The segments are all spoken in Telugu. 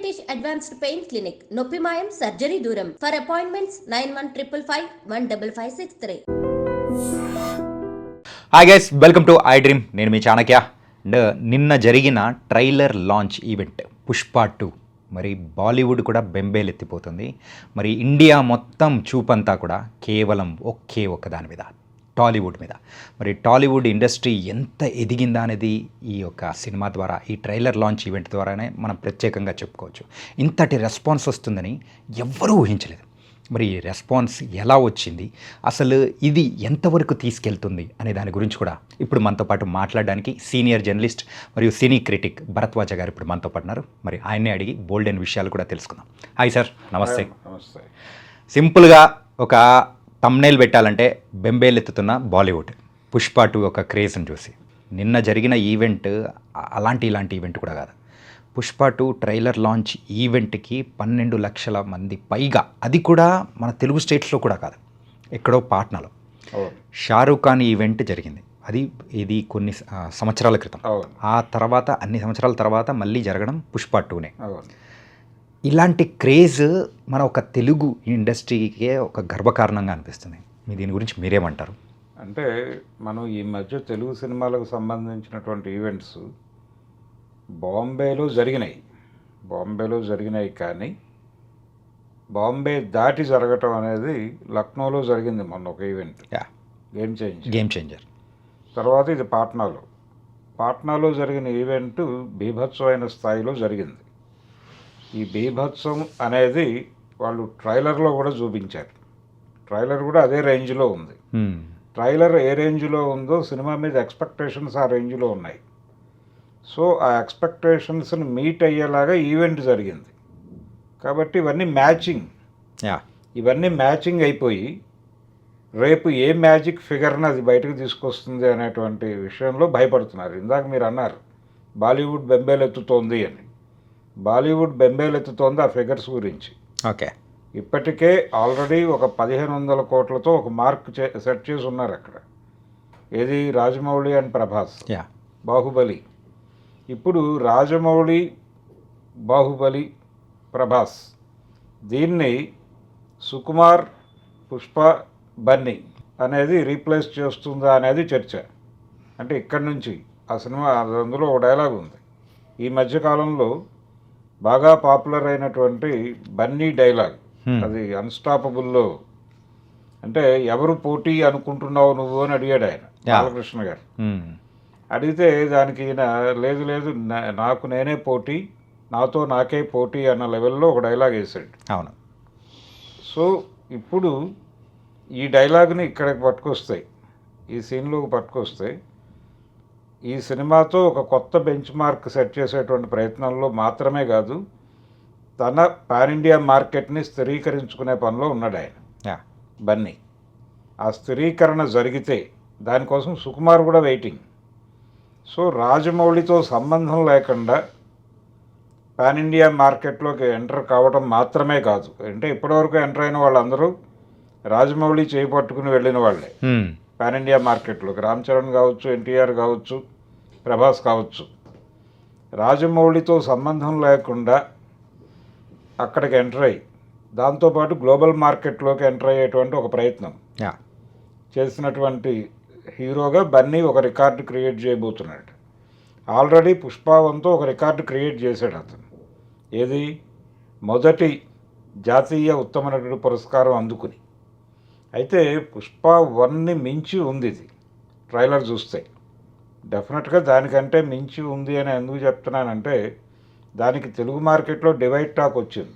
బ్రిటిష్ అడ్వాన్స్డ్ పెయిన్ క్లినిక్ నొప్పి మాయం సర్జరీ దూరం. For appointments nine one triple five one double five six three hi guys welcome to I dream నేను మీ చాణక్య. అండ్ నిన్న జరిగిన trailer launch event Pushpa two. మరి బాలీవుడ్ కూడా బెంబేలెత్తిపోతుంది. మరి ఇండియా మొత్తం చూపంతా కూడా కేవలం ఒకే ఒక్క దాని మీద. టాలీవుడ్ మీద. మరి టాలీవుడ్ ఇండస్ట్రీ ఎంత ఎదిగిందా అనేది ఈ యొక్క సినిమా ద్వారా ఈ ట్రైలర్ లాంచ్ ఈవెంట్ ద్వారానే మనం ప్రత్యేకంగా చెప్పుకోవచ్చు. ఇంతటి రెస్పాన్స్ వస్తుందని ఎవ్వరూ ఊహించలేదు. మరి ఈ రెస్పాన్స్ ఎలా వచ్చింది? అసలు ఇది ఎంతవరకు తీసుకెళ్తుంది అనే దాని గురించి కూడా ఇప్పుడు మనతో పాటు మాట్లాడడానికి సీనియర్ జర్నలిస్ట్ మరియు సినీ క్రిటిక్ భరద్వాజ గారు ఇప్పుడు మనతో పాటు ఉన్నారు. మరి ఆయన్నే అడిగి బోల్డ్ అయిన విషయాలు కూడా తెలుసుకుందాం. హాయ్ సార్ నమస్తే. నమస్తే. సింపుల్గా ఒక తమ్నేల్ పెట్టాలంటే బెంబేలెత్తుతున్న బాలీవుడ్. పుష్ప టూ ఒక క్రేజ్ని చూసి. నిన్న జరిగిన ఈవెంట్ అలాంటి ఇలాంటి ఈవెంట్ కూడా కాదు. పుష్ప టూ ట్రైలర్ లాంచ్ ఈవెంట్కి పన్నెండు లక్షల మంది పైగా. అది కూడా మన తెలుగు స్టేట్స్లో కూడా కాదు. ఎక్కడో పాట్నాలో. షారూఖ్ ఖాన్ ఈవెంట్ జరిగింది. అది ఇది కొన్ని సంవత్సరాల క్రితం. ఆ తర్వాత అన్ని సంవత్సరాల తర్వాత మళ్ళీ జరగడం పుష్ప టూనే. ఇలాంటి క్రేజ్ మన ఒక తెలుగు ఇండస్ట్రీకే ఒక గర్వకారణంగా అనిపిస్తుంది. మీ దీని గురించి మీరేమంటారు? అంటే మనం ఈ మధ్య తెలుగు సినిమాలకు సంబంధించినటువంటి ఈవెంట్స్ బాంబేలో జరిగినాయి. బాంబేలో జరిగినాయి కానీ బాంబే దాటి జరగటం అనేది లక్నోలో జరిగింది మొన్న ఒక event. Yeah. Game change game changer తర్వాత ఇది పాట్నాలో. పాట్నాలో జరిగిన ఈవెంట్ బీభత్సమైన స్థాయిలో జరిగింది. ఈ బీభత్సం అనేది వాళ్ళు ట్రైలర్లో కూడా చూపించారు. ట్రైలర్ కూడా అదే రేంజ్లో ఉంది. ట్రైలర్ ఏ రేంజ్లో ఉందో సినిమా మీద ఎక్స్పెక్టేషన్స్ ఆ రేంజ్లో ఉన్నాయి. సో ఆ ఎక్స్పెక్టేషన్స్ని మీట్ అయ్యేలాగా ఈవెంట్ జరిగింది. కాబట్టి ఇవన్నీ మ్యాచింగ్. ఇవన్నీ మ్యాచింగ్ అయిపోయి రేపు ఏ మ్యాజిక్ ఫిగర్ని అది బయటకు తీసుకొస్తుంది అనేటువంటి విషయంలో భయపడుతున్నారు. ఇందాక మీరు అన్నారు బాలీవుడ్ బెంబేలెత్తుతోంది అని. బాలీవుడ్ బెంబేలెత్తుతోంది ఆ ఫిగర్స్ గురించి. ఓకే. ఇప్పటికే ఆల్రెడీ ఒక పదిహేను వందల కోట్లతో ఒక మార్క్ చే సెట్ చేసి ఉన్నారు అక్కడ. ఏది? రాజమౌళి అండ్ ప్రభాస్. యా. బాహుబలి. ఇప్పుడు రాజమౌళి బాహుబలి ప్రభాస్ దీన్ని సుకుమార్ పుష్ప బన్నీ అనేది రీప్లేస్ చేస్తుందా అనేది చర్చ. అంటే ఇక్కడి నుంచి ఆ సినిమా అందులో ఒక డైలాగ్ ఉంది. ఈ మధ్య కాలంలో బాగా పాపులర్ అయినటువంటి బన్నీ డైలాగ్. అది అన్స్టాపబుల్లో. అంటే ఎవరు పోటీ అనుకుంటున్నావు నువ్వు అని అడిగాడు ఆయన. బాలకృష్ణ గారు. అడిగితే దానికి ఈయన లేదు లేదు నాకు నేనే పోటీ నాతో నాకే పోటీ అన్న లెవెల్లో ఒక డైలాగ్ వేసాడు. అవును. సో ఇప్పుడు ఈ డైలాగ్ని ఇక్కడికి పట్టుకొస్తాయి ఈ సీన్లోకి పట్టుకొస్తే ఈ సినిమాతో ఒక కొత్త బెంచ్ మార్క్ సెట్ చేసేటువంటి ప్రయత్నంలో మాత్రమే కాదు తన పాన్ ఇండియా మార్కెట్ని స్థిరీకరించుకునే పనిలో ఉన్నాడు ఆయన. బన్నీ. ఆ స్థిరీకరణ జరిగితే దానికోసం సుకుమార్ కూడా వెయిటింగ్. సో రాజమౌళితో సంబంధం లేకుండా పాన్ ఇండియా మార్కెట్లోకి ఎంటర్ కావడం మాత్రమే కాదు. అంటే ఇప్పటివరకు ఎంటర్ అయిన వాళ్ళందరూ రాజమౌళి చేపట్టుకుని వెళ్ళిన వాళ్ళే. పాన్ ఇండియా మార్కెట్లోకి రామ్ చరణ్ కావచ్చు ఎన్టీఆర్ కావచ్చు ప్రభాస్ కావచ్చు. రాజమౌళితో సంబంధం లేకుండా అక్కడికి ఎంటర్ అయ్యి దాంతోపాటు గ్లోబల్ మార్కెట్లోకి ఎంటర్ అయ్యేటువంటి ఒక ప్రయత్నం. చేసినటువంటి హీరోగా బన్నీ ఒక రికార్డు క్రియేట్ చేయబోతున్నాడు. ఆల్రెడీ పుష్పవంతో ఒక రికార్డు క్రియేట్ చేశాడు అతను. ఏది? మొదటి జాతీయ ఉత్తమ నటుడు పురస్కారం అందుకుని. అయితే పుష్ప వన్ని మించి ఉంది ఇది. ట్రైలర్ చూస్తే. డెఫినెట్గా దానికంటే మించి ఉంది అని ఎందుకు చెప్తున్నానంటే దానికి తెలుగు మార్కెట్లో డివైడ్ టాక్ వచ్చింది.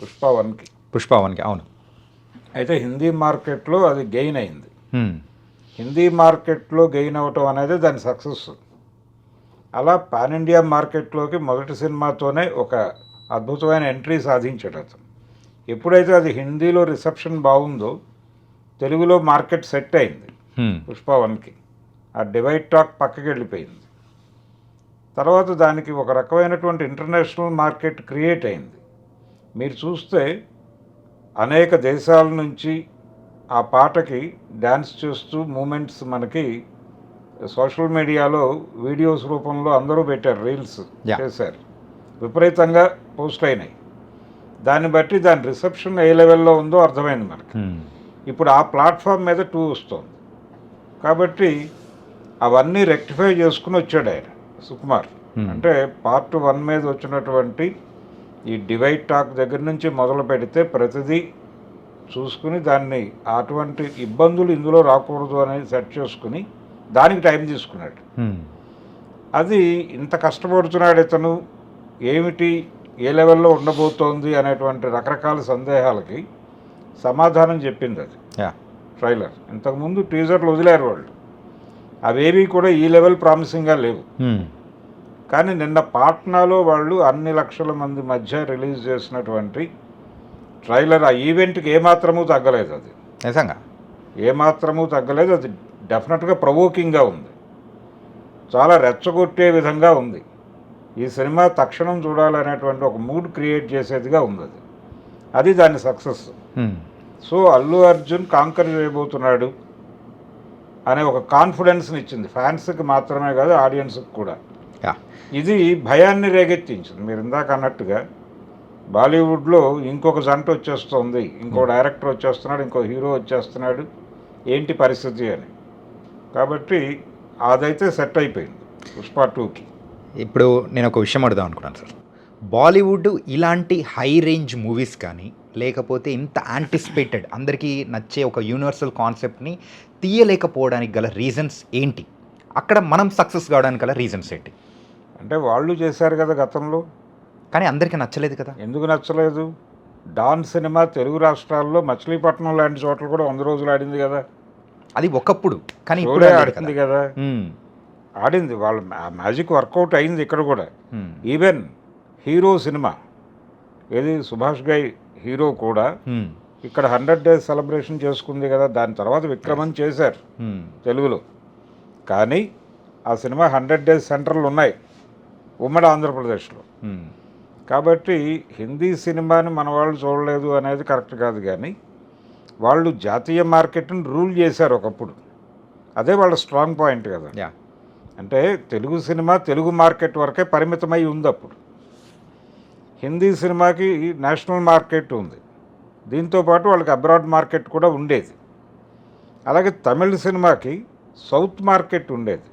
పుష్ప వన్కి. పుష్ప వన్కి అవును. అయితే హిందీ మార్కెట్లో అది గెయిన్ అయింది. హిందీ మార్కెట్లో గెయిన్ అవ్వటం అనేది దాని సక్సెస్. అలా పాన్ ఇండియా మార్కెట్లోకి మొదటి సినిమాతోనే ఒక అద్భుతమైన ఎంట్రీ సాధించాడు అతను. ఎప్పుడైతే అది హిందీలో రిసెప్షన్ బాగుందో తెలుగులో మార్కెట్ సెట్ అయింది. పుష్ప వన్కి. ఆ డివైడ్ టాక్ పక్కకి వెళ్ళిపోయింది. తర్వాత దానికి ఒక రకమైనటువంటి ఇంటర్నేషనల్ మార్కెట్ క్రియేట్ అయింది. మీరు చూస్తే అనేక దేశాల నుంచి ఆ పాటకి డ్యాన్స్ చేస్తూ మూమెంట్స్ మనకి సోషల్ మీడియాలో వీడియోస్ రూపంలో అందరూ పెట్టారు రీల్స్. చేశారు. విపరీతంగా పోస్ట్ అయినాయి. దాన్ని బట్టి దాని రిసెప్షన్ ఏ లెవెల్లో ఉందో అర్థమైంది మనకి. ఇప్పుడు ఆ ప్లాట్ఫామ్ మీద టూ వస్తుంది కాబట్టి అవన్నీ రెక్టిఫై చేసుకుని వచ్చాడు ఆయన సుకుమార్. అంటే పార్ట్ వన్ మీద వచ్చినటువంటి ఈ డివైడ్ టాక్ దగ్గర నుంచి మొదలు పెడితే ప్రతిదీ చూసుకుని దాన్ని అటువంటి ఇబ్బందులు ఇందులో రాకూడదు అనేది సెట్ చేసుకుని దానికి టైం తీసుకున్నాడు. అది ఇంత కష్టపడుతున్నాడు ఇతను ఏమిటి ఏ లెవెల్లో ఉండబోతోంది అనేటువంటి రకరకాల సందేహాలకి సమాధానం చెప్పింది అది. యా. ట్రైలర్ ఇంతకుముందు టీజర్లు వదిలేరు వాళ్ళు. అవేవి కూడా ఈ లెవెల్ ప్రామిసింగ్గా లేవు. హ్మ్. కానీ నిన్న పాట్నాలో వాళ్ళు అన్ని లక్షల మంది మధ్య రిలీజ్ చేసినటువంటి ట్రైలర్ ఆ ఈవెంట్కి ఏమాత్రమూ తగ్గలేదు అది. నిజంగా? ఏమాత్రమూ తగ్గలేదు. అది డెఫినెట్గా ప్రవోకింగ్గా ఉంది. చాలా రెచ్చగొట్టే విధంగా ఉంది. ఈ సినిమా తక్షణం చూడాలనేటువంటి ఒక మూడ్ క్రియేట్ చేసేదిగా ఉంది అది. అది దాని success. So Allu Arjun conquer చేయబోతున్నాడు అనే ఒక కాన్ఫిడెన్స్ని ఇచ్చింది. ఫ్యాన్స్కి మాత్రమే కాదు ఆడియన్స్కి కూడా. ఇది భయాన్ని రేగెత్తించింది మీరు ఇందాక అన్నట్టుగా బాలీవుడ్లో ఇంకొక జంట వచ్చేస్తుంది. ఇంకో డైరెక్టర్ వచ్చేస్తున్నాడు ఇంకో హీరో వచ్చేస్తున్నాడు. ఏంటి పరిస్థితి అని. కాబట్టి అదైతే సెట్ అయిపోయింది పుష్ప టూకి. ఇప్పుడు నేను ఒక విషయం అడుగుదాం అనుకున్నాను సార్. బాలీవుడ్ ఇలాంటి హై రేంజ్ మూవీస్ కానీ లేకపోతే ఇంత యాంటిసిపేటెడ్ అందరికీ నచ్చే ఒక యూనివర్సల్ కాన్సెప్ట్ని తీయలేకపోవడానికి గల రీజన్స్ ఏంటి? అక్కడ మనం సక్సెస్ కావడానికి గల రీజన్స్ ఏంటి? అంటే వాళ్ళు చేశారు కదా గతంలో. కానీ అందరికీ నచ్చలేదు కదా? ఎందుకు నచ్చలేదు? డాన్ సినిమా తెలుగు రాష్ట్రాల్లో మచిలీపట్నం లాంటి చోట్ల కూడా వంద రోజులు ఆడింది కదా. అది ఒకప్పుడు కానీ ఇప్పుడు ఆడింది కదా. ఆడింది వాళ్ళ మ్యాజిక్ వర్కౌట్ అయింది ఇక్కడ కూడా. ఈవెన్ హీరో సినిమా. ఏది సుభాష్ గై హీరో కూడా. ఇక్కడ హండ్రెడ్ డేస్ సెలబ్రేషన్ చేసుకుంది కదా దాని తర్వాత విక్రమన్ చేశారు. తెలుగులో. కానీ ఆ సినిమా హండ్రెడ్ డేస్ సెంటర్లు ఉన్నాయి ఉమ్మడి ఆంధ్రప్రదేశ్లో. కాబట్టి హిందీ సినిమాని మన వాళ్ళు చూడలేదు అనేది కరెక్ట్ కాదు కానీ వాళ్ళు జాతీయ మార్కెట్ని రూల్ చేశారు ఒకప్పుడు. అదే వాళ్ళ స్ట్రాంగ్ పాయింట్ కదా. యా. అంటే తెలుగు సినిమా తెలుగు మార్కెట్ వరకే పరిమితమై ఉంది అప్పుడు. హిందీ సినిమాకి నేషనల్ మార్కెట్ ఉంది. దీంతోపాటు వాళ్ళకి అబ్రాడ్ మార్కెట్ కూడా ఉండేది. అలాగే తమిళ సినిమాకి సౌత్ మార్కెట్ ఉండేది.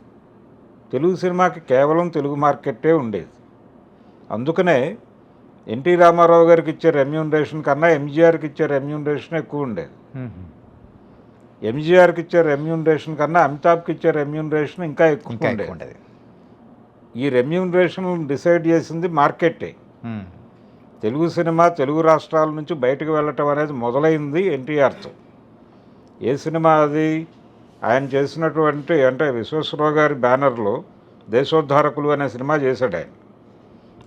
తెలుగు సినిమాకి కేవలం తెలుగు మార్కెట్టే ఉండేది. అందుకనే ఎన్టీ రామారావు గారికి ఇచ్చే రెమ్యూనరేషన్ కన్నా ఎంజీఆర్కి ఇచ్చే రెమ్యూనరేషన్ ఎక్కువ ఉండేది. ఎంజీఆర్కి ఇచ్చే రెమ్యూనరేషన్ కన్నా అమితాబ్కి ఇచ్చే రెమ్యూనరేషన్ ఇంకా ఎక్కువ ఉండేది. ఈ రెమ్యూనరేషన్ డిసైడ్ చేసింది మార్కెటే. తెలుగు సినిమా తెలుగు రాష్ట్రాల నుంచి బయటకు వెళ్ళటం అనేది మొదలైంది ఎన్టీఆర్తో. ఏ సినిమా అది? ఆయన చేసినటువంటి అంటే విశ్వేశ్వరరావు గారి బ్యానర్లో దేశోద్ధారకులు అనే సినిమా చేశాడు ఆయన.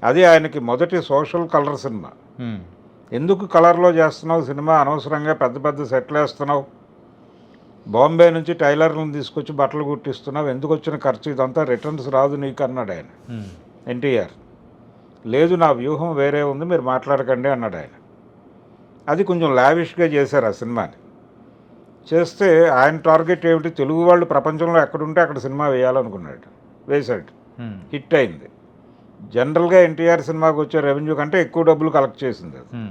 అది ఆయనకి మొదటి సోషల్ కలర్ సినిమా. ఎందుకు కలర్లో చేస్తున్నావు? సినిమా అనవసరంగా పెద్ద పెద్ద సెట్లు వేస్తున్నావు. బాంబే నుంచి టైలర్లను తీసుకొచ్చి బట్టలు కుట్టిస్తున్నావు. ఎందుకు వచ్చిన ఖర్చు? ఇదంతా రిటర్న్స్ రాదు నీకు అన్నాడు ఆయన. ఎన్టీఆర్. లేదు నా వ్యూహం వేరే ఉంది మీరు మాట్లాడకండి అన్నాడు ఆయన. అది కొంచెం లావిష్గా చేశారు ఆ సినిమాని. చేస్తే ఆయన టార్గెట్ ఏమిటి? తెలుగు వాళ్ళు ప్రపంచంలో ఎక్కడుంటే అక్కడ సినిమా వేయాలనుకున్నాడు వేశాడు. హిట్ అయింది. జనరల్గా ఎన్టీఆర్ సినిమాకి వచ్చే రెవెన్యూ కంటే ఎక్కువ డబ్బులు కలెక్ట్ చేసింది అది.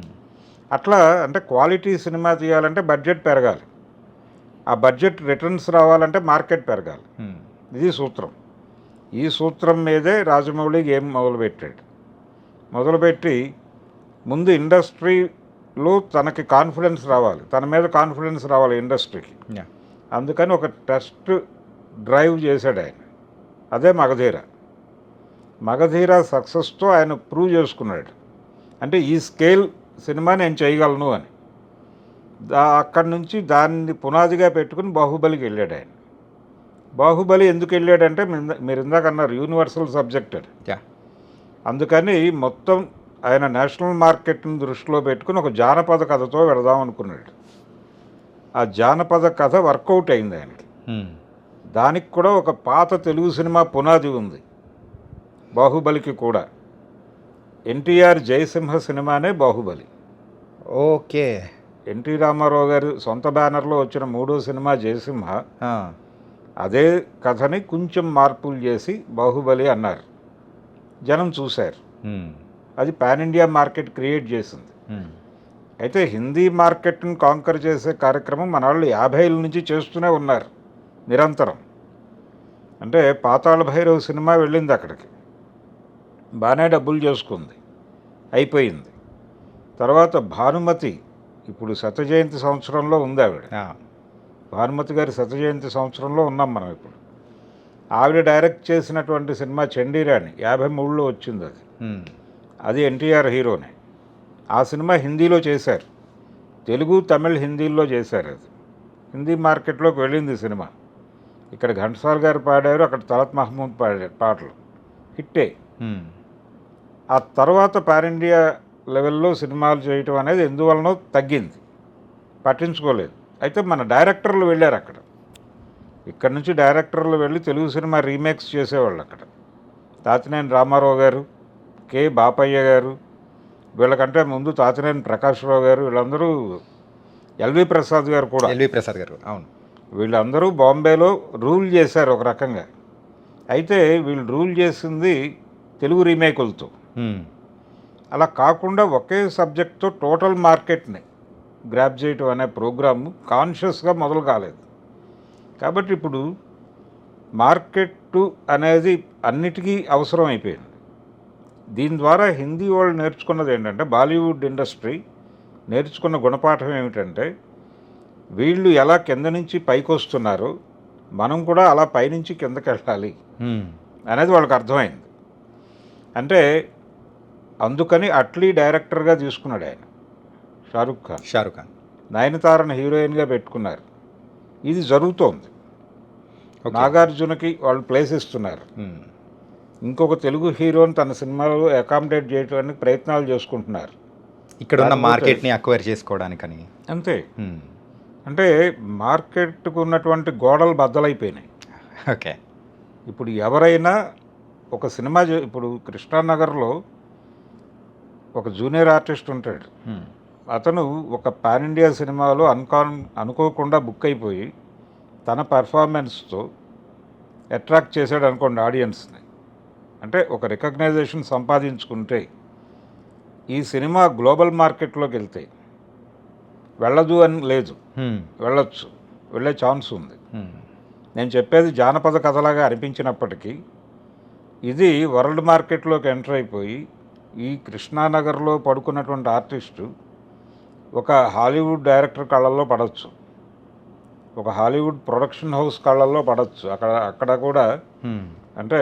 అట్లా అంటే క్వాలిటీ సినిమా తీయాలంటే బడ్జెట్ పెరగాలి. ఆ బడ్జెట్ రిటర్న్స్ రావాలంటే మార్కెట్ పెరగాలి. ఇది సూత్రం. ఈ సూత్రం మీదే రాజమౌళి గేమ్ మొదలుపెట్టాడు. మొదలుపెట్టి ముందు ఇండస్ట్రీలో తనకి కాన్ఫిడెన్స్ రావాలి. తన మీద కాన్ఫిడెన్స్ రావాలి ఇండస్ట్రీకి. యా. అందుకని ఒక టెస్ట్ డ్రైవ్ చేశాడు ఆయన. అదే మగధీర. మగధీర సక్సెస్తో ఆయన ప్రూవ్ చేసుకున్నాడు. అంటే ఈ స్కేల్ సినిమా నేను చేయగలను అని. దా అక్కడి నుంచి దాన్ని పునాదిగా పెట్టుకుని బాహుబలికి వెళ్ళాడు ఆయన. బాహుబలి ఎందుకు వెళ్ళాడంటే మీరు- మీరు ఇందాక అన్నారు యూనివర్సల్ సబ్జెక్ట్ యా. అందుకని మొత్తం ఆయన నేషనల్ మార్కెట్ని దృష్టిలో పెట్టుకుని ఒక జానపద కథతో వెళదాం అనుకున్నాడు. ఆ జానపద కథ వర్కౌట్ అయింది ఆయనకి. దానికి కూడా ఒక పాత తెలుగు సినిమా పునాది ఉంది. బాహుబలికి కూడా. ఎన్టీఆర్ జయసింహ సినిమానే బాహుబలి. ఓకే. ఎన్టీ రామారావు గారి సొంత బ్యానర్లో వచ్చిన మూడో సినిమా జయసింహ. అదే కథని కొంచెం మార్పులు చేసి బాహుబలి అన్నారు. జనం చూశారు. అది పాన్ ఇండియా మార్కెట్ క్రియేట్ చేసింది. అయితే హిందీ మార్కెట్ని కాంకర్ చేసే కార్యక్రమం మన వాళ్ళు యాభైల నుంచి చేస్తూనే ఉన్నారు నిరంతరం. అంటే పాతాళ భైరవ్ సినిమా వెళ్ళింది అక్కడికి. బాగానే డబ్బులు చేసుకుంది అయిపోయింది. తర్వాత భానుమతి ఇప్పుడు శత జయంతి సంవత్సరంలో ఉంది ఆవిడ. భానుమతి గారి శత జయంతి సంవత్సరంలో ఉన్నాం మనం ఇప్పుడు. ఆవిడ డైరెక్ట్ చేసినటువంటి సినిమా చండీరాణి యాభై మూడులో వచ్చింది అది. అది ఎన్టీఆర్ హీరోనే. ఆ సినిమా హిందీలో చేశారు. తెలుగు తమిళ్ హిందీలో చేశారు అది. హిందీ మార్కెట్లోకి వెళ్ళింది సినిమా. ఇక్కడ ఘంటసాల గారు పాడారు అక్కడ తలత్ మహమూద్ పాడారు పాటలు. హిట్టే. ఆ తర్వాత పాన్ ఇండియా లెవెల్లో సినిమాలు చేయటం అనేది ఎందువలనో తగ్గింది. పట్టించుకోలేదు. అయితే మన డైరెక్టర్లు వెళ్ళారు అక్కడ. ఇక్కడ నుంచి డైరెక్టర్లు వెళ్ళి తెలుగు సినిమా రీమేక్స్ చేసేవాళ్ళు అక్కడ. తాతినేని రామారావు గారు కె బాపయ్య గారు వీళ్ళకంటే ముందు తాతినేని ప్రకాశ్రావు గారు వీళ్ళందరూ ఎల్వి ప్రసాద్ గారు కూడా. ఎల్వి ప్రసాద్ గారు అవును. వీళ్ళందరూ బాంబేలో రూల్ చేశారు ఒక రకంగా. అయితే వీళ్ళు రూల్ చేసింది తెలుగు రీమేకులతో. అలా కాకుండా ఒకే సబ్జెక్ట్తో టోటల్ మార్కెట్ని గ్రాప్ చేయటం అనే ప్రోగ్రాము కాన్షియస్గా మొదలు కాలేదు. కాబట్టి ఇప్పుడు మార్కెట్ అనేది అన్నిటికీ అవసరం అయిపోయింది. దీని ద్వారా హిందీ వాళ్ళు నేర్చుకున్నది ఏంటంటే బాలీవుడ్ ఇండస్ట్రీ నేర్చుకున్న గుణపాఠం ఏమిటంటే వీళ్ళు ఎలా కింద నుంచి పైకి వస్తున్నారో మనం కూడా అలా పైనుంచి కిందకి వెళ్ళాలి. అనేది వాళ్ళకి అర్థమైంది. అంటే అందుకని అట్లీ డైరెక్టర్గా తీసుకున్నాడు ఆయన. షారుఖ్ ఖాన్. షారుఖ్ ఖాన్. నయనతారను హీరోయిన్గా పెట్టుకున్నారు. ఇది జరుగుతోంది. నాగార్జునకి వాళ్ళు ప్లేస్ ఇస్తున్నారు. ఇంకొక తెలుగు హీరోని తన సినిమాలో అకామిడేట్ చేయడానికి ప్రయత్నాలు చేసుకుంటున్నారు ఇక్కడ ఉన్న మార్కెట్ని అక్వైర్ చేసుకోవడానికని అంతే. అంటే మార్కెట్కు ఉన్నటువంటి గోడలు బద్దలైపోయినాయి ఓకే ఇప్పుడు ఎవరైనా ఒక సినిమా ఇప్పుడు కృష్ణానగర్లో ఒక జూనియర్ ఆర్టిస్ట్ ఉంటాడు. అతను ఒక పాన్ ఇండియా సినిమాలో అన్కాన్ అనుకోకుండా బుక్ అయిపోయి తన పర్ఫార్మెన్స్తో అట్రాక్ట్ చేశాడు అనుకోండి ఆడియన్స్ని అంటే ఒక రికగ్నైజేషన్ సంపాదించుకుంటే ఈ సినిమా గ్లోబల్ మార్కెట్లోకి వెళ్తే వెళ్ళదు అని లేదు. వెళ్ళొచ్చు వెళ్ళే ఛాన్స్ ఉంది. నేను చెప్పేది జానపద కథలాగా అనిపించినప్పటికీ ఇది వరల్డ్ మార్కెట్లోకి ఎంటర్ అయిపోయి ఈ కృష్ణానగర్లో పడుకున్నటువంటి ఆర్టిస్టు ఒక హాలీవుడ్ డైరెక్టర్ కళ్ళల్లో పడవచ్చు ఒక హాలీవుడ్ ప్రొడక్షన్ హౌస్ కళ్ళల్లో పడవచ్చు అక్కడ అక్కడ కూడా. అంటే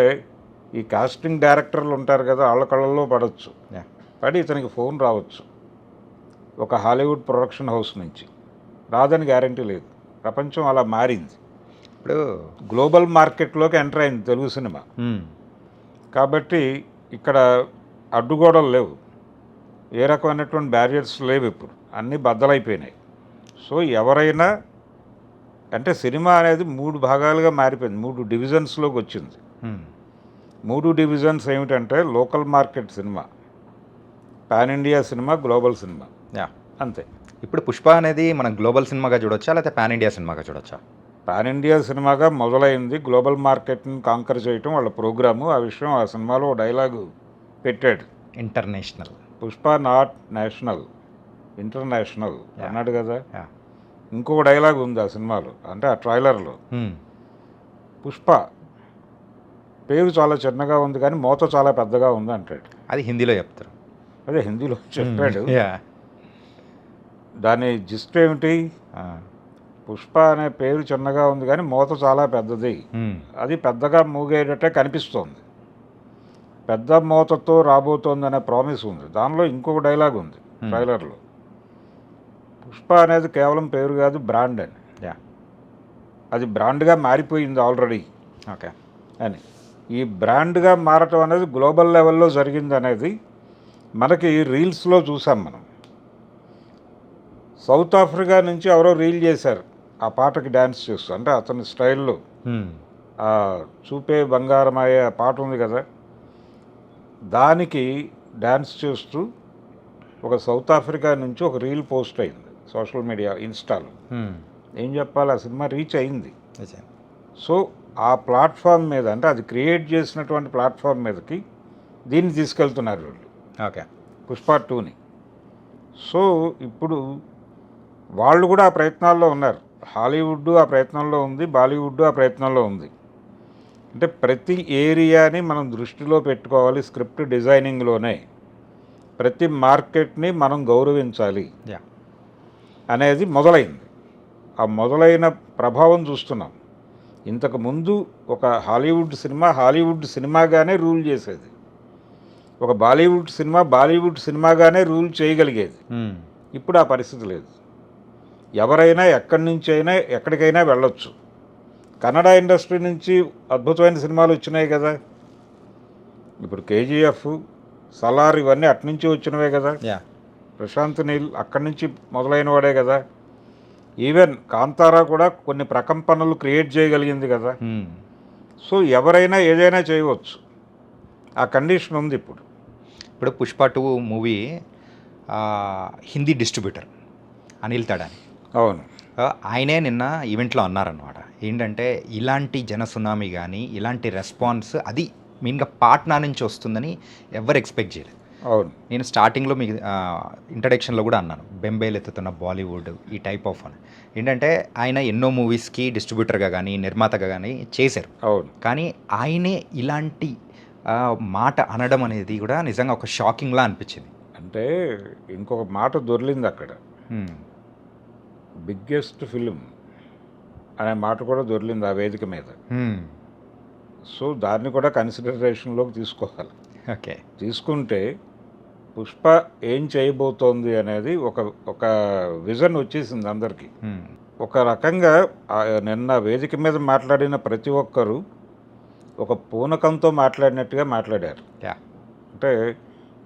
ఈ కాస్టింగ్ డైరెక్టర్లు ఉంటారు కదా వాళ్ళ కళ్ళల్లో పడవచ్చు. పడి ఇతనికి ఫోన్ రావచ్చు. ఒక హాలీవుడ్ ప్రొడక్షన్ హౌస్ నుంచి. రాదని గ్యారంటీ లేదు. ప్రపంచం అలా మారింది. ఇప్పుడు గ్లోబల్ మార్కెట్లోకి ఎంటర్ అయింది తెలుగు సినిమా. కాబట్టి ఇక్కడ అడ్డుగోడలు లేవు. ఏ రకమైనటువంటి బ్యారియర్స్ లేవు ఇప్పుడు. అన్నీ బద్దలైపోయినాయి. సో ఎవరైనా అంటే సినిమా అనేది మూడు భాగాలుగా మారిపోయింది. మూడు డివిజన్స్లోకి వచ్చింది. మూడు డివిజన్స్ ఏమిటంటే local market cinema pan India cinema global cinema. Yeah. అంతే. ఇప్పుడు పుష్ప అనేది మనం గ్లోబల్ సినిమాగా చూడొచ్చా? లేకపోతే పాన్ ఇండియా సినిమాగా చూడొచ్చా? పాన్ ఇండియా సినిమాగా మొదలైంది. గ్లోబల్ మార్కెట్ని కాంకర్ చేయటం వాళ్ళ ప్రోగ్రాము ఆ విషయం ఆ సినిమాలో డైలాగు పెట్టాడు. International. Pushpa not national. International. అన్నాడు కదా. ఇంకొక డైలాగ్ ఉంది ఆ సినిమాలో అంటే ఆ ట్రైలర్లో. పుష్ప పేరు చాలా చిన్నగా ఉంది కానీ మోత చాలా పెద్దగా ఉంది అంటాడు. అది హిందీలో చెప్తారు. అదే హిందీలో చెప్పాడు. దాని జిస్ట్ ఏమిటి. పుష్ప అనే పేరు చిన్నగా ఉంది కానీ మోత చాలా పెద్దది. అది పెద్దగా మూగేటట్టే కనిపిస్తోంది. పెద్ద మోతతో రాబోతోంది అనే ప్రామిస్ ఉంది. దానిలో ఇంకొక డైలాగ్ ఉంది. ట్రైలర్లో. పుష్ప అనేది కేవలం పేరు కాదు బ్రాండ్ అని. యా అది బ్రాండ్గా మారిపోయింది ఆల్రెడీ ఓకే అని ఈ బ్రాండ్గా మారటం అనేది గ్లోబల్ లెవెల్లో జరిగింది అనేది మనకి రీల్స్లో చూసాం మనం. సౌత్ ఆఫ్రికా నుంచి ఎవరో రీల్ చేశారు ఆ పాటకి డ్యాన్స్ చేస్తూ అంటే అతని స్టైల్లో. ఆ చూపే బంగారమయ్యే పాట ఉంది కదా. దానికి డ్యాన్స్ చేస్తూ ఒక సౌత్ ఆఫ్రికా నుంచి ఒక రీల్ పోస్ట్ అయింది. సోషల్ మీడియా ఇన్స్టాలో. ఏం చెప్పాలి? ఆ సినిమా రీచ్ అయింది. సో ఆ ప్లాట్ఫామ్ మీద అంటే అది క్రియేట్ చేసినటువంటి ప్లాట్ఫామ్ మీదకి దీన్ని తీసుకెళ్తున్నారు వీళ్ళు. ఓకే. పుష్ప టూని. సో ఇప్పుడు వాళ్ళు కూడా ఆ ప్రయత్నాల్లో ఉన్నారు. హాలీవుడ్ ఆ ప్రయత్నంలో ఉంది బాలీవుడ్ ఆ ప్రయత్నంలో ఉంది. అంటే ప్రతి ఏరియాని మనం దృష్టిలో పెట్టుకోవాలి స్క్రిప్ట్ డిజైనింగ్లోనే. ప్రతి మార్కెట్ని మనం గౌరవించాలి. యా. అనేది మొదలైంది. ఆ మొదలైన ప్రభావం చూస్తున్నాం. ఇంతకు ముందు ఒక హాలీవుడ్ సినిమా హాలీవుడ్ సినిమాగానే రూల్ చేసేది. ఒక బాలీవుడ్ సినిమా బాలీవుడ్ సినిమాగానే రూల్ చేయగలిగేది. ఇప్పుడు ఆ పరిస్థితి లేదు. ఎవరైనా ఎక్కడి నుంచి అయినా ఎక్కడికైనా వెళ్ళొచ్చు. కన్నడ ఇండస్ట్రీ నుంచి అద్భుతమైన సినిమాలు వచ్చినాయి కదా. ఇప్పుడు కేజీఎఫ్ సలార్ ఇవన్నీ అట్నుంచి వచ్చినవే కదా. యా. ప్రశాంత్ నీల్ అక్కడి నుంచి మొదలైన వాడే కదా. ఈవెన్ కాంతారా కూడా కొన్ని ప్రకంపనలు క్రియేట్ చేయగలిగింది కదా. సో ఎవరైనా ఏదైనా చేయవచ్చు. ఆ కండిషన్ ఉంది ఇప్పుడు. ఇప్పుడు Pushpa two movie Hindi distributor Anil Thadani. అవును. ఆయనే నిన్న ఈవెంట్లో అన్నారనమాట ఏంటంటే ఇలాంటి జన సునామీ కానీ ఇలాంటి రెస్పాన్స్ అది మెయిన్గా పాట్నా నుంచి వస్తుందని ఎవరు ఎక్స్పెక్ట్ చేయలేదు. అవును. నేను స్టార్టింగ్లో మీకు ఇంట్రడక్షన్లో కూడా అన్నాను. బెంబేలు ఎత్తుతున్న బాలీవుడ్ ఈ టైప్ ఆఫ్ అని. ఏంటంటే ఆయన ఎన్నో మూవీస్కి డిస్ట్రిబ్యూటర్గా కానీ నిర్మాతగా కానీ చేశారు. అవును. కానీ ఆయనే ఇలాంటి మాట అనడం అనేది కూడా నిజంగా ఒక షాకింగ్లా అనిపించింది. అంటే ఇంకొక మాట దొరిలింది అక్కడ. బిగ్గెస్ట్ ఫిలిం అనే మాట కూడా దొరిలింది ఆ వేదిక మీద. సో దాన్ని కూడా కన్సిడరేషన్లోకి తీసుకోవాలి. ఓకే. తీసుకుంటే పుష్ప ఏం చేయబోతోంది అనేది ఒక ఒక విజన్ వచ్చేసింది అందరికీ. ఒక రకంగా నిన్న వేదిక మీద మాట్లాడిన ప్రతి ఒక్కరూ ఒక పూనకంతో మాట్లాడినట్టుగా మాట్లాడారు. అంటే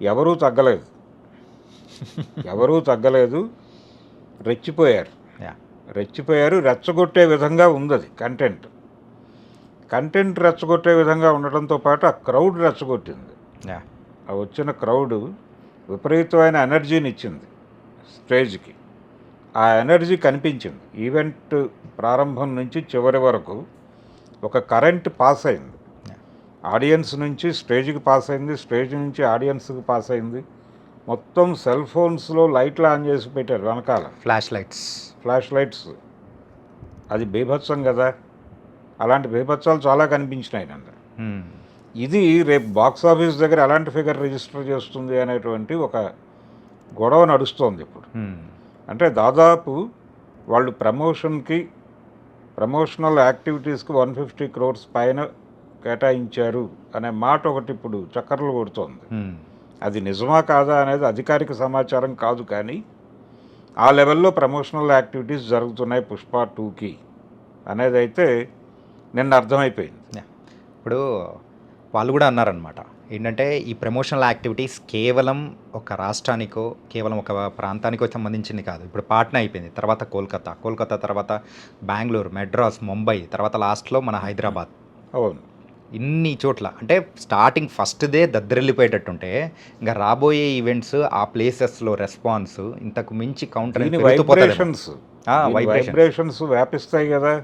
ఎవరూ తగ్గలేదు. ఎవరూ తగ్గలేదు. రెచ్చిపోయారు. యా. రెచ్చిపోయారు. రెచ్చగొట్టే విధంగా ఉంది అది కంటెంట్. కంటెంట్ రెచ్చగొట్టే విధంగా ఉండటంతో పాటు ఆ క్రౌడ్ రెచ్చగొట్టింది. యా. ఆ వచ్చిన క్రౌడ్ విపరీతమైన ఎనర్జీని ఇచ్చింది స్టేజ్కి. ఆ ఎనర్జీ కనిపించింది. ఈవెంట్ ప్రారంభం నుంచి చివరి వరకు ఒక కరెంట్ పాస్ అయింది. ఆడియన్స్ నుంచి స్టేజ్కి పాస్ అయింది స్టేజ్ నుంచి ఆడియన్స్కి పాస్ అయింది. మొత్తం సెల్ ఫోన్స్లో లైట్లు ఆన్ చేసి పెట్టారు వెనకాల. Flash lights. Flash lights. అది బీభత్సం కదా. అలాంటి బీభత్సాలు చాలా కనిపించినాయి నన్ను. ఇది రేపు బాక్స్ ఆఫీస్ దగ్గర ఎలాంటి ఫిగర్ రిజిస్టర్ చేస్తుంది అనేటువంటి ఒక గొడవ నడుస్తోంది ఇప్పుడు. అంటే దాదాపు వాళ్ళు ప్రమోషన్కి ప్రమోషనల్ యాక్టివిటీస్కి వన్ ఫిఫ్టీ క్రోర్స్ పైన కేటాయించారు అనే మాట ఒకటి ఇప్పుడు చక్కర్లు కొడుతోంది. అది నిజమా కాదా అనేది అధికారిక సమాచారం కాదు కానీ ఆ లెవెల్లో ప్రమోషనల్ యాక్టివిటీస్ జరుగుతున్నాయి పుష్ప టూకి అనేది అయితే నిన్న అర్థమైపోయింది. ఇప్పుడు వాళ్ళు కూడా అన్నారనమాట ఏంటంటే ఈ ప్రమోషనల్ యాక్టివిటీస్ కేవలం ఒక రాష్ట్రానికో కేవలం ఒక ప్రాంతానికో సంబంధించింది కాదు. ఇప్పుడు పాట్నా అయిపోయింది తర్వాత కోల్కతా. కోల్కతా తర్వాత బెంగళూరు మెడ్రాస్ ముంబై తర్వాత లాస్ట్లో మన హైదరాబాద్. అవును. ఇన్ని చోట్ల. అంటే స్టార్టింగ్ ఫస్ట్ డే దద్దరిల్లిపోయేటట్టుంటే ఇంకా రాబోయే ఈవెంట్స్ ఆ ప్లేసెస్లో రెస్పాన్స్ ఇంతకు మించి కౌంటర్ వైబ్రేషన్స్. వైబ్రేషన్స్. వ్యాపిస్తాయి కదా.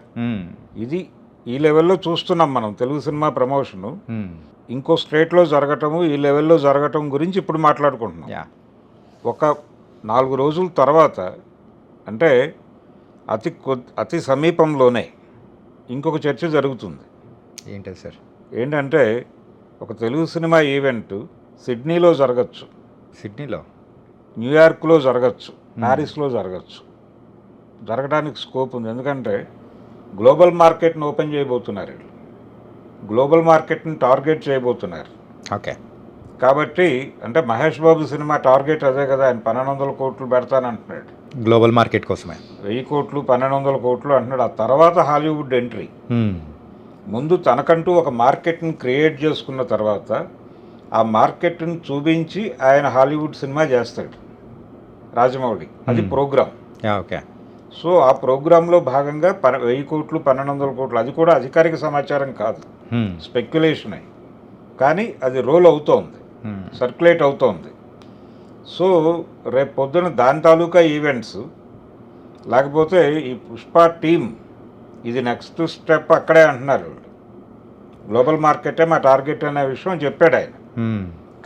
ఇది ఈ లెవెల్లో చూస్తున్నాం మనం తెలుగు సినిమా ప్రమోషను. ఇంకో స్టేట్లో జరగటము ఈ లెవెల్లో జరగటం గురించి ఇప్పుడు మాట్లాడుకుంటున్నాం. యా. ఒక నాలుగు రోజుల తర్వాత అంటే అతి అతి సమీపంలోనే ఇంకొక చర్చ జరుగుతుంది. ఏంటది సార్? ఏంటంటే ఒక తెలుగు సినిమా ఈవెంట్ సిడ్నీలో జరగచ్చు. సిడ్నీలో? న్యూయార్క్లో జరగచ్చు. ప్యారిస్లో జరగచ్చు. జరగడానికి స్కోప్ ఉంది. ఎందుకంటే గ్లోబల్ మార్కెట్ని ఓపెన్ చేయబోతున్నారు వీళ్ళు. గ్లోబల్ మార్కెట్ని టార్గెట్ చేయబోతున్నారు. ఓకే. కాబట్టి అంటే మహేష్ బాబు సినిమా టార్గెట్ అదే కదా ఆయన పన్నెండు వందల కోట్లు పెడతానంటున్నాడు. గ్లోబల్ మార్కెట్ కోసమే. వెయ్యి కోట్లు పన్నెండు వందల కోట్లు అంటున్నాడు. ఆ తర్వాత హాలీవుడ్ ఎంట్రీ. ముందు తనకంటూ ఒక మార్కెట్ని క్రియేట్ చేసుకున్న తర్వాత ఆ మార్కెట్ని చూపించి ఆయన హాలీవుడ్ సినిమా చేస్తాడు రాజమౌళి. అది. ప్రోగ్రామ్. ఓకే. సో ఆ ప్రోగ్రాంలో భాగంగా పన వెయ్యి కోట్లు పన్నెండు వందల కోట్లు అది కూడా అధికారిక సమాచారం కాదు. స్పెక్యులేషన్ అయి. కానీ అది రోల్ అవుతోంది. సర్క్యులేట్ అవుతోంది. సో రేపు పొద్దున దాని తాలూకా ఈవెంట్స్ లేకపోతే ఈ పుష్ప టీమ్ ఇది నెక్స్ట్ స్టెప్ అక్కడే అంటున్నారు. గ్లోబల్ మార్కెటే మా టార్గెట్ అనే విషయం చెప్పాడు ఆయన.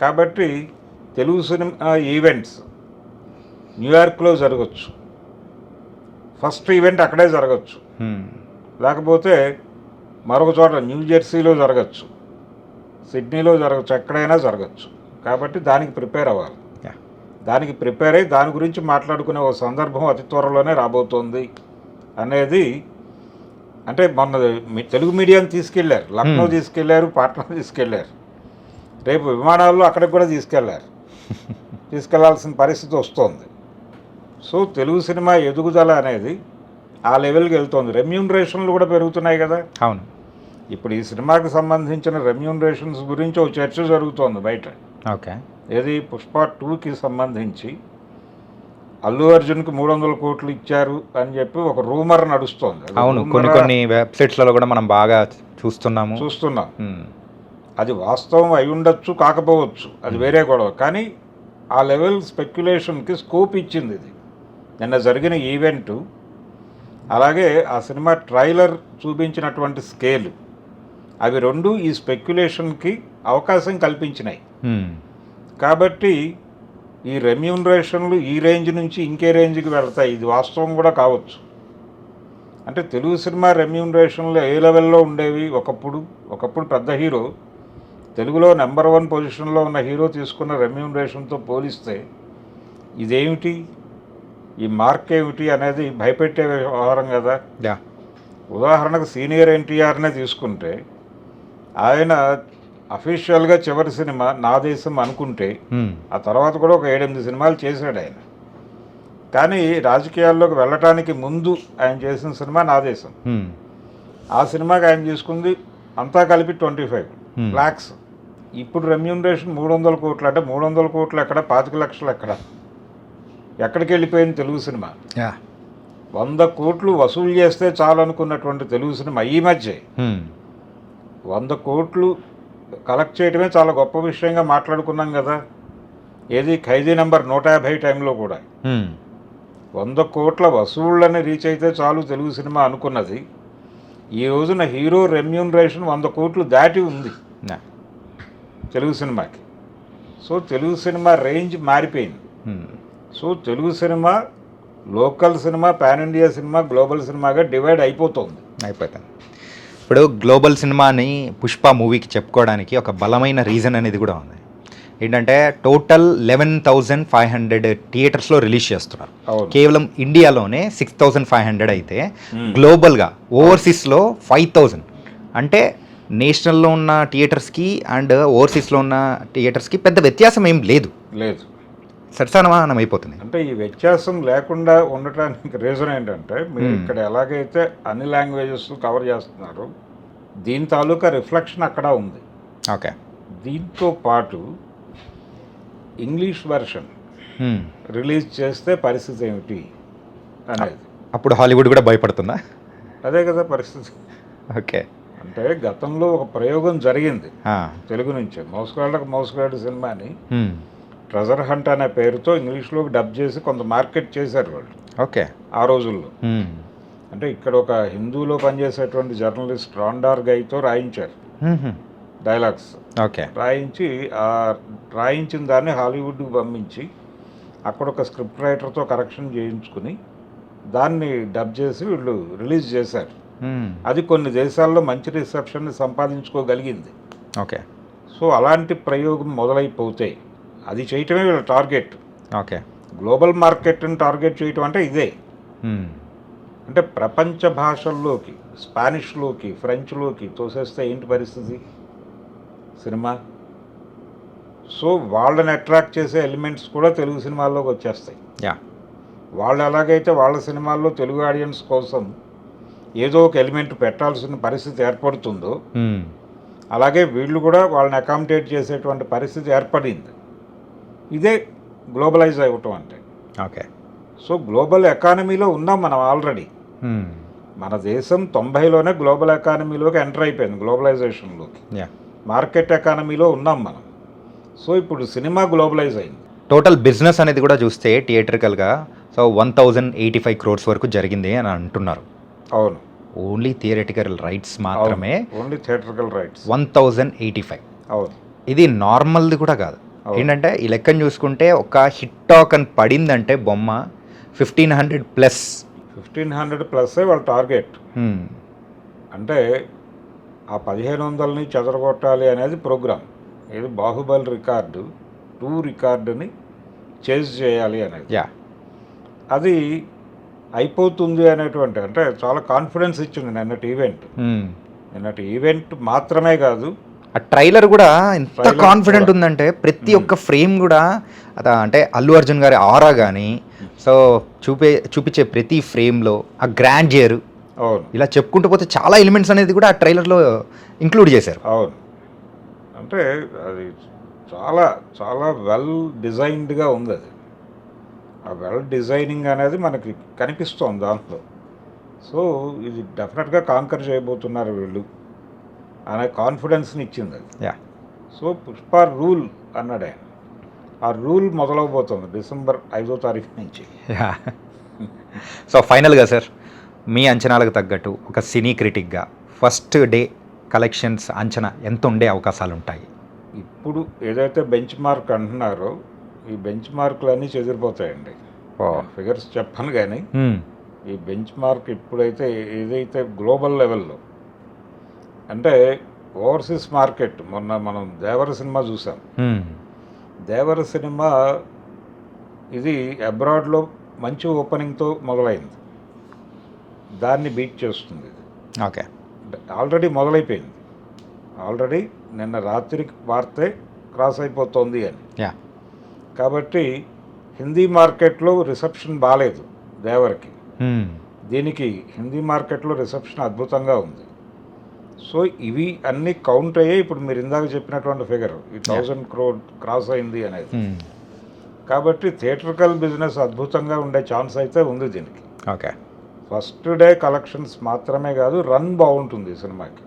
కాబట్టి తెలుగు సినిమా ఈవెంట్స్ న్యూయార్క్లో జరగచ్చు. ఫస్ట్ ఈవెంట్ అక్కడే జరగచ్చు. లేకపోతే మరొక చోట న్యూ జెర్సీలో జరగచ్చు. సిడ్నీలో జరగచ్చు ఎక్కడైనా జరగచ్చు. కాబట్టి దానికి ప్రిపేర్ అవ్వాలి. దానికి ప్రిపేర్ అయ్యి దాని గురించి మాట్లాడుకునే ఒక సందర్భం అతి త్వరలోనే రాబోతోంది అనేది అంటే మొన్న తెలుగు మీడియాని తీసుకెళ్ళారు లక్నో. తీసుకెళ్ళారు పాట్నా తీసుకెళ్ళారు. రేపు విమానాల్లో అక్కడికి కూడా తీసుకెళ్ళారు. తీసుకెళ్ళాల్సిన పరిస్థితి వస్తోంది. సో తెలుగు సినిమా ఎదుగుదల అనేది ఆ లెవెల్కి వెళ్తోంది. రెమ్యూనరేషన్లు కూడా పెరుగుతున్నాయి కదా. అవును. ఇప్పుడు ఈ సినిమాకి సంబంధించిన రెమ్యూనరేషన్స్ గురించి ఒక చర్చ జరుగుతోంది బయట. ఓకే. ఏది? పుష్ప టూకి సంబంధించి అల్లు అర్జున్కి మూడు వందల కోట్లు ఇచ్చారు అని చెప్పి ఒక రూమర్ నడుస్తోంది. అవును. కొన్ని కొన్ని వెబ్సైట్స్లలో కూడా మనం బాగా చూస్తున్నాము. చూస్తున్నాం. అది వాస్తవం అయి ఉండొచ్చు కాకపోవచ్చు. అది వేరే గొడవ. కానీ ఆ లెవెల్ స్పెక్యులేషన్కి స్కోప్ ఇచ్చింది ఇది. నిన్న జరిగిన ఈవెంటు అలాగే ఆ సినిమా ట్రైలర్ చూపించినటువంటి స్కేల్ అవి రెండు ఈ స్పెక్యులేషన్కి అవకాశం కల్పించినాయి. కాబట్టి ఈ రెమ్యూనరేషన్లు ఈ రేంజ్ నుంచి ఇంకే రేంజ్కి వెళ్తాయి. ఇది వాస్తవం కూడా కావచ్చు. అంటే తెలుగు సినిమా రెమ్యూనరేషన్లు ఏ లెవెల్లో ఉండేవి? ఒకప్పుడు ఒకప్పుడు పెద్ద హీరో తెలుగులో నెంబర్ వన్ పొజిషన్లో ఉన్న హీరో తీసుకున్న రెమ్యూనరేషన్తో పోలిస్తే ఇదేమిటి? ఈ మార్క్ ఏమిటి అనేది భయపెట్టే వ్యవహారం కదా. యా. ఉదాహరణకు సీనియర్ ఎన్టీఆర్నే తీసుకుంటే ఆయన అఫీషియల్గా చివరి సినిమా నా దేశం అనుకుంటే. ఆ తర్వాత కూడా ఒక ఏడెనిమిది సినిమాలు చేశాడు ఆయన. కానీ రాజకీయాల్లోకి వెళ్ళటానికి ముందు ఆయన చేసిన సినిమా నా దేశం. ఆ సినిమాకి ఆయన తీసుకుంది అంతా కలిపి ట్వంటీ ఫైవ్. లాక్స్ ఇప్పుడు రెమ్యూనరేషన్ మూడు వందల కోట్లు అంటే మూడు వందల కోట్లు ఎక్కడ? పాతిక లక్షలు ఎక్కడ? ఎక్కడికి వెళ్ళిపోయింది తెలుగు సినిమా? వంద కోట్లు వసూలు చేస్తే చాలు అనుకున్నటువంటి తెలుగు సినిమా ఈ మధ్య. వంద కోట్లు కలెక్ట్ చేయడమే చాలా గొప్ప విషయంగా మాట్లాడుకున్నాం కదా. ఏది ఖైదీ నెంబర్ నూట యాభై టైంలో కూడా. వంద కోట్ల వసూళ్ళని రీచ్ అయితే చాలు తెలుగు సినిమా అనుకున్నది. ఈ రోజున హీరో రెమ్యూనరేషన్ వంద కోట్లు దాటి ఉంది. తెలుగు సినిమాకి. సో తెలుగు సినిమా రేంజ్ మారిపోయింది. So Telugu cinema local cinema pan India cinema global సినిమాగా డివైడ్ అయిపోతుంది. అయిపోతాను ఇప్పుడు గ్లోబల్ సినిమాని పుష్ప మూవీకి చెప్పుకోవడానికి ఒక బలమైన రీజన్ అనేది కూడా ఉంది. ఏంటంటే total eleven thousand five hundred థియేటర్స్లో రిలీజ్ చేస్తున్నారు. కేవలం ఇండియాలోనే సిక్స్ థౌజండ్ ఫైవ్ హండ్రెడ్ అయితే. గ్లోబల్గా ఓవర్సీస్లో ఫైవ్ థౌజండ్. అంటే నేషనల్లో ఉన్న థియేటర్స్కి అండ్ ఓవర్సీస్లో ఉన్న థియేటర్స్కి పెద్ద వ్యత్యాసం ఏం లేదు. లేదు. సరసమానం అయిపోతుంది అంటే ఈ వ్యత్యాసం లేకుండా ఉండటానికి రీజన్ ఏంటంటే మీరు. ఇక్కడ ఎలాగైతే అన్ని లాంగ్వేజెస్ కవర్ చేస్తున్నారు దీని తాలూకా రిఫ్లెక్షన్ అక్కడ ఉంది. ఓకే. దీంతో పాటు ఇంగ్లీష్ వెర్షన్. రిలీజ్ చేస్తే పరిస్థితి ఏమిటి అనేది. అప్పుడు హాలీవుడ్ కూడా భయపడుతుందా? అదే కదా పరిస్థితి. ఓకే. అంటే గతంలో ఒక ప్రయోగం జరిగింది. తెలుగు నుంచి మౌస్గాళ్ళకు మౌస్గాడు సినిమాని. ట్రెజర్ హంట్ అనే పేరుతో ఇంగ్లీష్లోకి డబ్ చేసి కొంత మార్కెట్ చేశారు వాళ్ళు. ఓకే. ఆ రోజుల్లో. అంటే ఇక్కడ ఒక హిందూలో పనిచేసేటువంటి జర్నలిస్ట్ రాండార్ గైతో రాయించారు. డైలాగ్స్. ఓకే. రాయించి ఆ రాయించిన దాన్ని హాలీవుడ్కి పంపించి అక్కడ ఒక స్క్రిప్ట్ రైటర్తో కరెక్షన్ చేయించుకుని దాన్ని డబ్ చేసి వీళ్ళు రిలీజ్ చేశారు. అది కొన్ని దేశాల్లో మంచి రిసెప్షన్ని సంపాదించుకోగలిగింది. ఓకే. సో అలాంటి ప్రయోగం మొదలైపోతే అది చేయటమే వీళ్ళ టార్గెట్. ఓకే. గ్లోబల్ మార్కెట్ని టార్గెట్ చేయటం అంటే ఇదే. అంటే ప్రపంచ భాషల్లోకి స్పానిష్లోకి ఫ్రెంచ్లోకి తోసేస్తే ఏంటి పరిస్థితి? సినిమా? సో వాళ్ళని అట్రాక్ట్ చేసే ఎలిమెంట్స్ కూడా తెలుగు సినిమాల్లోకి వచ్చేస్తాయి. యా. వాళ్ళు ఎలాగైతే వాళ్ళ సినిమాల్లో తెలుగు ఆడియన్స్ కోసం ఏదో ఒక ఎలిమెంట్ పెట్టాల్సిన పరిస్థితి ఏర్పడుతుందో. అలాగే వీళ్ళు కూడా వాళ్ళని అకామిడేట్ చేసేటువంటి పరిస్థితి ఏర్పడింది. ఇదే గ్లోబలైజ్ అవ్వటం అంటే. ఓకే. సో గ్లోబల్ ఎకానమీలో ఉన్నాం మనం ఆల్రెడీ. మన దేశం తొంభైలోనే గ్లోబల్ ఎకానమీలోకి ఎంటర్ అయిపోయింది గ్లోబలైజేషన్లోకి. యా. మార్కెట్ ఎకానమీలో ఉన్నాం మనం. సో ఇప్పుడు సినిమా గ్లోబలైజ్ అయింది. టోటల్ బిజినెస్ అనేది కూడా చూస్తే థియేటర్కల్గా so one thousand eighty five crores వరకు జరిగింది అని అంటున్నారు. అవును. ఓన్లీ థియరటికల్ రైట్స్ మాత్రమే only theatrical rights. One thousand eighty five. అవును. ఇది నార్మల్ది కూడా కాదు. ఏంటంటే ఈ లెక్కను చూసుకుంటే ఒక హిట్ టాక్ అని పడిందంటే బొమ్మ fifteen hundred plus. Fifteen hundred plus వాళ్ళ టార్గెట్. అంటే ఆ పదిహేను వందలని చెదరగొట్టాలి అనేది ప్రోగ్రామ్. ఇది బాహుబలి రికార్డు టూ రికార్డుని చేజ్ చేయాలి అనేది. యా. అది అయిపోతుంది అనేటువంటి అంటే చాలా కాన్ఫిడెన్స్ ఇచ్చింది నిన్నటి ఈవెంట్. నిన్నటి ఈవెంట్ మాత్రమే కాదు ఆ ట్రైలర్ కూడా ఎంత కాన్ఫిడెంట్. ఉందంటే ప్రతి ఒక్క ఫ్రేమ్ కూడా అత అంటే అల్లు అర్జున్ గారి ఆరా కానీ సో చూపే చూపించే ప్రతి ఫ్రేమ్లో ఆ గ్రాండియర్ అవును. ఇలా చెప్పుకుంటూ పోతే చాలా ఎలిమెంట్స్ అనేది కూడా ఆ ట్రైలర్లో ఇంక్లూడ్ చేశారు. అవును. అంటే అది చాలా చాలా వెల్ డిజైన్డ్గా ఉంది అది. ఆ వెల్ డిజైనింగ్ అనేది మనకి కనిపిస్తోంది దాంట్లో. సో ఇది డెఫినెట్గా కాంకర్ చేయబోతున్నారు వీళ్ళు. అనే కాన్ఫిడెన్స్ని ఇచ్చింది అది. యా సో పుష్ప రూల్ అన్నాడు ఆయన. ఆ రూల్ మొదలవబోతుంది డిసెంబర్ ఐదో తారీఖు నుంచి. యా సో ఫైనల్గా సార్ మీ అంచనాలకు తగ్గట్టు ఒక సినీ క్రిటిక్గా ఫస్ట్ డే కలెక్షన్స్ అంచనా ఎంత ఉండే అవకాశాలు ఉంటాయి ఇప్పుడు ఏదైతే బెంచ్ మార్క్ అంటున్నారో ఈ బెంచ్ మార్కులు అన్నీ చెదిరిపోతాయండి ఫిగర్స్ చెప్పను కానీ Hmm. ఈ బెంచ్ మార్క్ ఇప్పుడైతే ఏదైతే గ్లోబల్ లెవెల్లో అంటే ఓవర్సీస్ మార్కెట్. మొన్న మనం దేవర సినిమా చూసాం. దేవర సినిమా ఇది అబ్రాడ్లో మంచి ఓపెనింగ్తో మొదలైంది. దాన్ని బీట్ చేస్తుంది ఇది. ఓకే. ఆల్రెడీ మొదలైపోయింది. ఆల్రెడీ నిన్న రాత్రికి వార్తే క్రాస్ అయిపోతుంది అని. కాబట్టి హిందీ మార్కెట్లో రిసెప్షన్ బాగాలేదు దేవరికి. దీనికి హిందీ మార్కెట్లో రిసెప్షన్ అద్భుతంగా ఉంది. సో ఇవి అన్ని కౌంట్ అయ్యాయి ఇప్పుడు మీరు ఇందాక చెప్పినటువంటి ఫిగర్ ఈ థౌజండ్ క్రోడ్ క్రాస్ అయింది అనేది. Hmm. కాబట్టి థియేట్రికల్ బిజినెస్ అద్భుతంగా ఉండే ఛాన్స్ అయితే ఉంది దీనికి. ఓకే ఫస్ట్ డే కలెక్షన్స్ మాత్రమే కాదు రన్ బాగుంటుంది ఈ సినిమాకి.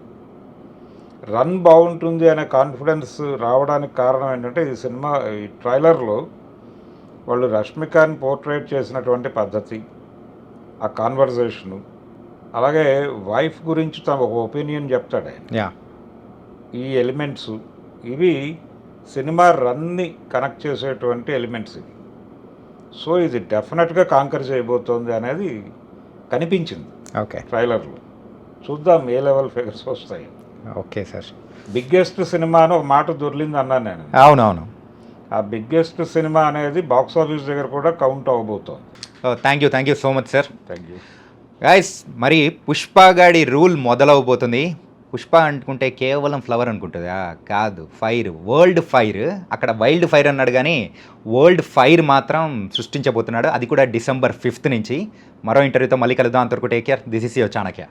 రన్ బాగుంటుంది అనే కాన్ఫిడెన్స్ రావడానికి కారణం ఏంటంటే ఈ సినిమా ఈ ట్రైలర్లో వాళ్ళు రష్మికాని పోర్ట్రేట్ చేసినటువంటి పద్ధతి ఆ కాన్వర్జేషను అలాగే వైఫ్ గురించి తన ఒక ఒపీనియన్ చెప్తాడు ఆయన. ఈ ఎలిమెంట్స్ ఇవి సినిమా రన్ని కనెక్ట్ చేసేటువంటి ఎలిమెంట్స్ ఇవి. సో ఇది డెఫినెట్గా కాంకర్ చేయబోతోంది అనేది కనిపించింది ఓకే. ట్రైలర్లో. చూద్దాం ఏ లెవెల్ ఫిగర్స్ వస్తాయి. Okay sir. బిగ్గెస్ట్ సినిమా అని ఒక మాట దొరికింది అన్నాను నేను. అవునవును. ఆ బిగ్గెస్ట్ సినిమా అనేది బాక్స్ ఆఫీస్ దగ్గర కూడా count అవ్వబోతోంది. Thank you thank you so much sir. Thank you guys మరి పుష్పగాడి రూల్ మొదలవబోతుంది పుష్ప అనుకుంటే కేవలం ఫ్లవర్ అనుకుంటుందా. కాదు ఫైర్ వరల్డ్ ఫైర్ అక్కడ వైల్డ్ ఫైర్ అన్నాడు కానీ వరల్డ్ ఫైర్ మాత్రం సృష్టించబోతున్నాడు. అది కూడా డిసెంబర్ ఫిఫ్త్ నుంచి. మరో ఇంటర్వ్యూతో మళ్ళీ కలుద్దాం. అంతవరకు take care this is your Chanakya